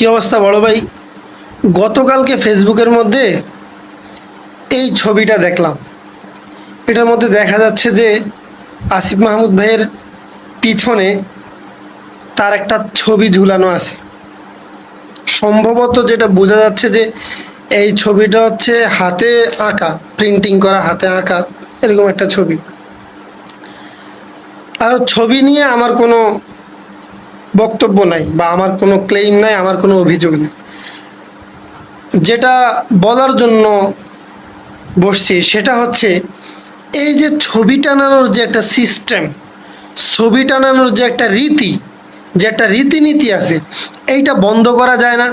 কি অবস্থা বড় ভাই? গতকালকে ফেসবুকের মধ্যে এই ছবিটা দেখলাম। এটার মধ্যে দেখা যাচ্ছে যে আসিফ মাহমুদ ভাইয়ের পিছনে তার একটা ছবি ঝুলানো আছে। সম্ভবত যেটা বোঝা যাচ্ছে যে এই ছবিটা হচ্ছে হাতে আঁকা প্রিন্টিং করা হাতে আঁকা এরকম একটা ছবি। আর ছবি নিয়ে আমার কোনো বক্তব্য নাই বা আমার কোনো ক্লেইম নাই, আমার কোনো অভিযোগ নেই। যেটা বলার জন্য বসছি সেটা হচ্ছে, এই যে ছবি টানানোর যে একটা সিস্টেম ছবি টানানোর যে একটা রীতি, যে একটা রীতিনীতি আছে, এইটা বন্ধ করা যায় না।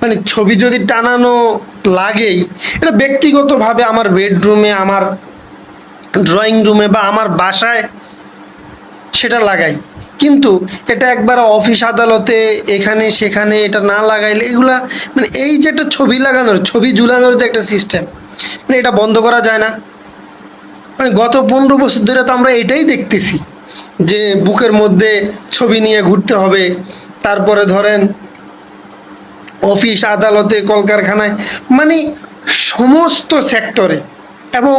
মানে ছবি যদি টানানো লাগেই, এটা ব্যক্তিগতভাবে আমার বেডরুমে আমার ড্রয়িং রুমে বা আমার বাসায় সেটা লাগাই। কিন্তু এটা একবার অফিস আদালতে এখানে সেখানে এটা না লাগাইলে এগুলা মানে এই যে একটা ছবি লাগানোর, ছবি ঝুলানোর যে একটা সিস্টেম মানে এটা বন্ধ করা যায় না। মানে গত পনেরো বছর ধরে তো আমরা এটাই দেখতেছি যে বুকের মধ্যে ছবি নিয়ে ঘুরতে হবে। তারপরে ধরেন অফিস আদালতে, কলকারখানায় মানে সমস্ত সেক্টরে এবং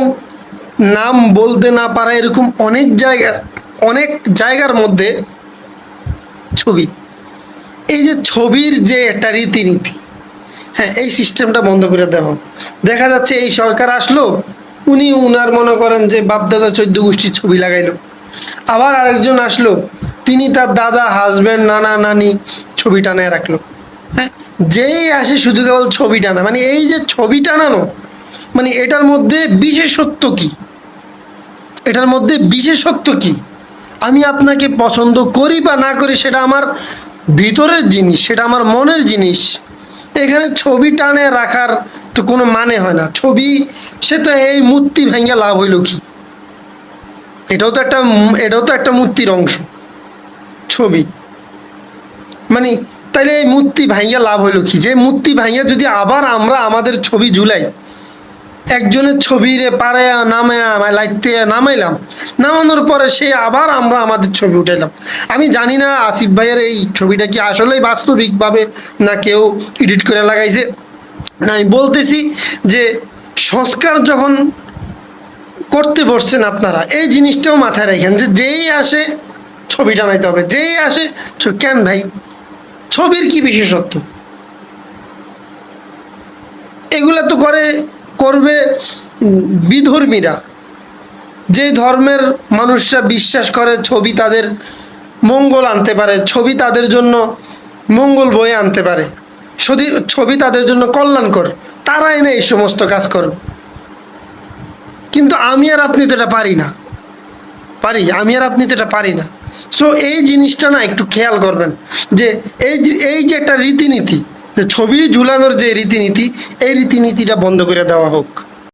নাম বলতে না পারা এরকম অনেক জায়গা অনেক জায়গার মধ্যে ছবি। এই যে ছবির যে একটা রীতিনীতি হ্যাঁ এই সিস্টেমটা বন্ধ করে দেওয়া দেখা যাচ্ছে এই সরকার আসলো, উনি উনার মনে করেন যে বাপদাদা চোদ্দ গোষ্ঠীর ছবি লাগাইলো। আবার আরেকজন আসলো, তিনি তার দাদা হাজবেন্ড নানা, নানি ছবি টানায় রাখল। হ্যাঁ যেই আসে শুধু কেবল ছবি টানা মানে এই যে ছবি টানানো মানে এটার মধ্যে বিশেষত্ব কি? এটার মধ্যে বিশেষত্ব কি? আমি আপনাকে পছন্দ করি বা না করি সেটা আমার ভিতরের জিনিস, সেটা আমার মনের জিনিস। এখানে ছবি টানে রাখার তো কোনো মানে হয় না। ছবি, সে তো এই মূর্তি ভেঙে লাভ হইল কি? এটাও তো একটা এটাও তো একটা মূর্তির অংশ, ছবি। মানে তাইলে এই মূর্তি ভাইয়া লাভ হইল কি? যে মূর্তি ভাইয়া যদি আবার আমরা আমাদের ছবি ঝুলাই একজনের ছবিরে পারে নামে লাইতে নামাইলাম। নামানোর পরে সে আবার আমরা আমাদের ছবি উঠাইলাম। আমি জানি না আসিফ ভাইয়ের এই ছবিটা কি আসলেই বাস্তবিকভাবে না কেউ এডিট করে লাগাইছে। না, আমি বলতেছি যে সংস্কার যখন করতে বসছেন আপনারা, এই জিনিসটাও মাথায় রাখেন যে যেই আসে ছবি টানাইতে হবে, যেই আসে কেন ভাই, ছবির কি বিশেষত্ব? এগুলা তো করে করবে বিধর্মীরা। যে ধর্মের মানুষরা বিশ্বাস করে, ছবি তাদের মঙ্গল আনতে পারে, ছবি তাদের জন্য মঙ্গল বয়ে আনতে পারে, ছবি তাদের জন্য কল্যাণকর তারা এনে এই সমস্ত কাজ করবে। কিন্তু আমি আর আপনি তো এটা পারি না। পারি, আমি আর আপনি তো এটা পারি না। সো এই জিনিসটা না একটু খেয়াল করবেন যে, এই এই যে একটা রীতিনীতি ছবি ঝুলানোর যে রীতিনীতি এই রীতিনীতিটা বন্ধ করে দেওয়া হোক।